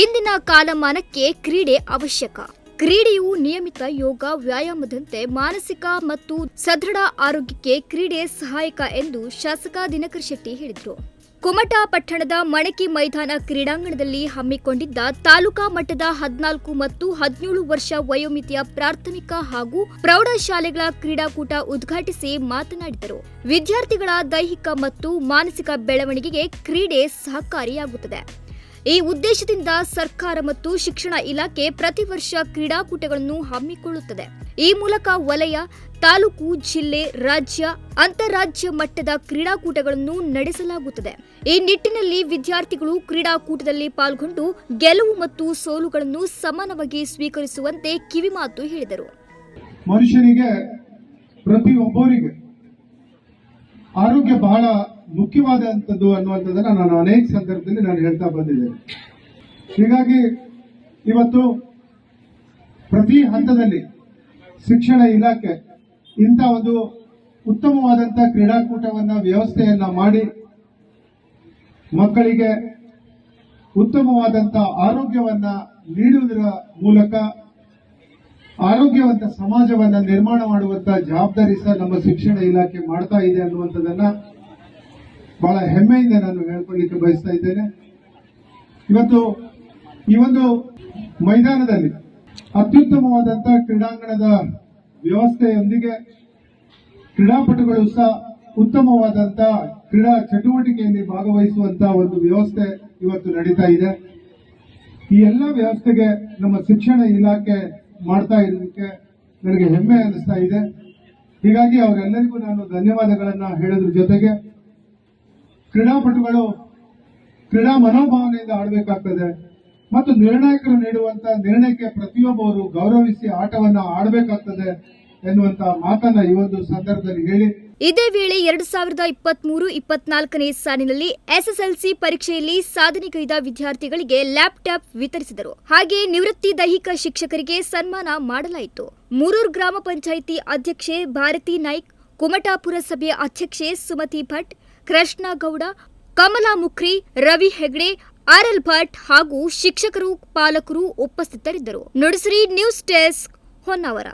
ಇಂದಿನ ಕಾಲಮಾನಕ್ಕೆ ಕ್ರೀಡೆ ಅವಶ್ಯಕ. ಕ್ರೀಡೆಯು ನಿಯಮಿತ ಯೋಗ, ವ್ಯಾಯಾಮದಂತೆ ಮಾನಸಿಕ ಮತ್ತು ಸದೃಢ ಆರೋಗ್ಯಕ್ಕೆ ಕ್ರೀಡೆ ಸಹಾಯಕ ಎಂದು ಶಾಸಕ ದಿನಕರ್ ಶೆಟ್ಟಿ ಹೇಳಿದರು. ಕುಮಟಾ ಪಟ್ಟಣದ ಮಣಕಿ ಮೈದಾನ ಕ್ರೀಡಾಂಗಣದಲ್ಲಿ ಹಮ್ಮಿಕೊಂಡಿದ್ದ ತಾಲೂಕಾ ಮಟ್ಟದ ಹದಿನಾಲ್ಕು ಮತ್ತು ಹದಿನೇಳು ವರ್ಷ ವಯೋಮಿತಿಯ ಪ್ರಾಥಮಿಕ ಹಾಗೂ ಪ್ರೌಢಶಾಲೆಗಳ ಕ್ರೀಡಾಕೂಟ ಉದ್ಘಾಟಿಸಿ ಮಾತನಾಡಿದರು. ವಿದ್ಯಾರ್ಥಿಗಳ ದೈಹಿಕ ಮತ್ತು ಮಾನಸಿಕ ಬೆಳವಣಿಗೆಗೆ ಕ್ರೀಡೆ ಸಹಕಾರಿಯಾಗುತ್ತದೆ. ಈ ಉದ್ದೇಶದಿಂದ ಸರ್ಕಾರ ಮತ್ತು ಶಿಕ್ಷಣ ಇಲಾಖೆ ಪ್ರತಿ ವರ್ಷ ಕ್ರೀಡಾಕೂಟಗಳನ್ನು ಹಮ್ಮಿಕೊಳ್ಳುತ್ತದೆ. ಈ ಮೂಲಕ ವಲಯ, ತಾಲೂಕು, ಜಿಲ್ಲೆ, ರಾಜ್ಯ, ಅಂತಾರಾಜ್ಯ ಮಟ್ಟದ ಕ್ರೀಡಾಕೂಟಗಳನ್ನು ನಡೆಸಲಾಗುತ್ತದೆ. ಈ ನಿಟ್ಟಿನಲ್ಲಿ ವಿದ್ಯಾರ್ಥಿಗಳು ಕ್ರೀಡಾಕೂಟದಲ್ಲಿ ಪಾಲ್ಗೊಂಡು ಗೆಲುವು ಮತ್ತು ಸೋಲುಗಳನ್ನು ಸಮಾನವಾಗಿ ಸ್ವೀಕರಿಸುವಂತೆ ಕಿವಿಮಾತು ಹೇಳಿದರು. ಮನುಷ್ಯನಿಗೆ ಪ್ರತಿಯೊಬ್ಬರಿಗೆ ಆರೋಗ್ಯ ಬಹಳ ಮುಖ್ಯವಾದಂಥದ್ದು ಅನ್ನುವಂಥದ್ದನ್ನ ನಾನು ಅನೇಕ ಸಂದರ್ಭದಲ್ಲಿ ನಾನು ಹೇಳ್ತಾ ಬಂದಿದ್ದೇನೆ. ಹೀಗಾಗಿ ಇವತ್ತು ಪ್ರತಿ ಹಂತದಲ್ಲಿ ಶಿಕ್ಷಣ ಇಲಾಖೆ ಇಂಥ ಒಂದು ಉತ್ತಮವಾದಂಥ ಕ್ರೀಡಾಕೂಟವನ್ನು, ವ್ಯವಸ್ಥೆಯನ್ನ ಮಾಡಿ ಮಕ್ಕಳಿಗೆ ಉತ್ತಮವಾದಂಥ ಆರೋಗ್ಯವನ್ನ ನೀಡುವುದರ ಮೂಲಕ ಆರೋಗ್ಯವಂತ ಸಮಾಜವನ್ನ ನಿರ್ಮಾಣ ಮಾಡುವಂತ ಜವಾಬ್ದಾರಿ ಸಹ ನಮ್ಮ ಶಿಕ್ಷಣ ಇಲಾಖೆ ಮಾಡ್ತಾ ಇದೆ ಅನ್ನುವಂಥದ್ದನ್ನ ಬಹಳ ಹೆಮ್ಮೆಯಿಂದ ನಾನು ಹೇಳ್ಕೊಳ್ಳಿಕ್ಕೆ ಬಯಸ್ತಾ ಇದ್ದೇನೆ. ಇವತ್ತು ಈ ಒಂದು ಮೈದಾನದಲ್ಲಿ ಅತ್ಯುತ್ತಮವಾದಂತಹ ಕ್ರೀಡಾಂಗಣದ ವ್ಯವಸ್ಥೆಯೊಂದಿಗೆ ಕ್ರೀಡಾಪಟುಗಳು ಸಹ ಉತ್ತಮವಾದಂತ ಕ್ರೀಡಾ ಚಟುವಟಿಕೆಯಲ್ಲಿ ಭಾಗವಹಿಸುವಂತಹ ಒಂದು ವ್ಯವಸ್ಥೆ ಇವತ್ತು ನಡೀತಾ ಇದೆ. ಈ ಎಲ್ಲ ವ್ಯವಸ್ಥೆಗೆ ನಮ್ಮ ಶಿಕ್ಷಣ ಇಲಾಖೆ ಮಾಡ್ತಾ ಇರೋದಕ್ಕೆ ನನಗೆ ಹೆಮ್ಮೆ ಅನಿಸ್ತಾ ಇದೆ. ಹೀಗಾಗಿ ಅವರೆಲ್ಲರಿಗೂ ನಾನು ಧನ್ಯವಾದಗಳನ್ನು ಹೇಳೋದ್ರ ಜೊತೆಗೆ ಕ್ರೀಡಾಪಟುಗಳು ಕ್ರೀಡಾ ಮನೋಭಾವನೆಯಿಂದ ಆಡಬೇಕಾಗ್ತದೆ. ಮತ್ತು ನಿರ್ಣಾಯಕರು ನೀಡುವಂತ ನಿರ್ಣಯಕ್ಕೆ ಪ್ರತಿಯೊಬ್ಬರು ಗೌರವಿಸಿ ಆಟವನ್ನ ಆಡಬೇಕಾಗ್ತದೆ ಎನ್ನುವಂತ ಮಾತನ್ನ ಈ ಒಂದು ಸಂದರ್ಭದಲ್ಲಿ ಹೇಳಿ. ಇದೇ ವೇಳೆ ಎರಡು ಸಾವಿರದ ಇಪ್ಪತ್ಮೂರು, ಇಪ್ಪತ್ನಾಲ್ಕನೇ ಸಾಲಿನಲ್ಲಿ ಎಸ್ಎಸ್ಎಲ್ಸಿ ಪರೀಕ್ಷೆಯಲ್ಲಿ ಸಾಧನೆಗೈದ ವಿದ್ಯಾರ್ಥಿಗಳಿಗೆ ಲ್ಯಾಪ್ಟಾಪ್ ವಿತರಿಸಿದರು. ಹಾಗೆ ನಿವೃತ್ತಿ ದೈಹಿಕ ಶಿಕ್ಷಕರಿಗೆ ಸನ್ಮಾನ ಮಾಡಲಾಯಿತು. ಮೂರೂರು ಗ್ರಾಮ ಪಂಚಾಯಿತಿ ಅಧ್ಯಕ್ಷೆ ಭಾರತಿ ನಾಯ್ಕ್, ಕುಮಟಾಪುರ ಸಭೆಯ ಅಧ್ಯಕ್ಷೆ ಸುಮತಿ ಭಟ್ ಕೃಷ್ಣಗೌಡ, ಕಮಲಾ ಮುಖ್ರಿ, ರವಿ ಹೆಗ್ಡೆ ಆರ್ಎಲ್ ಭಟ್ ಹಾಗೂ ಶಿಕ್ಷಕರು, ಪಾಲಕರು ಉಪಸ್ಥಿತರಿದ್ದರು. Nudisiri news desk Honnavar.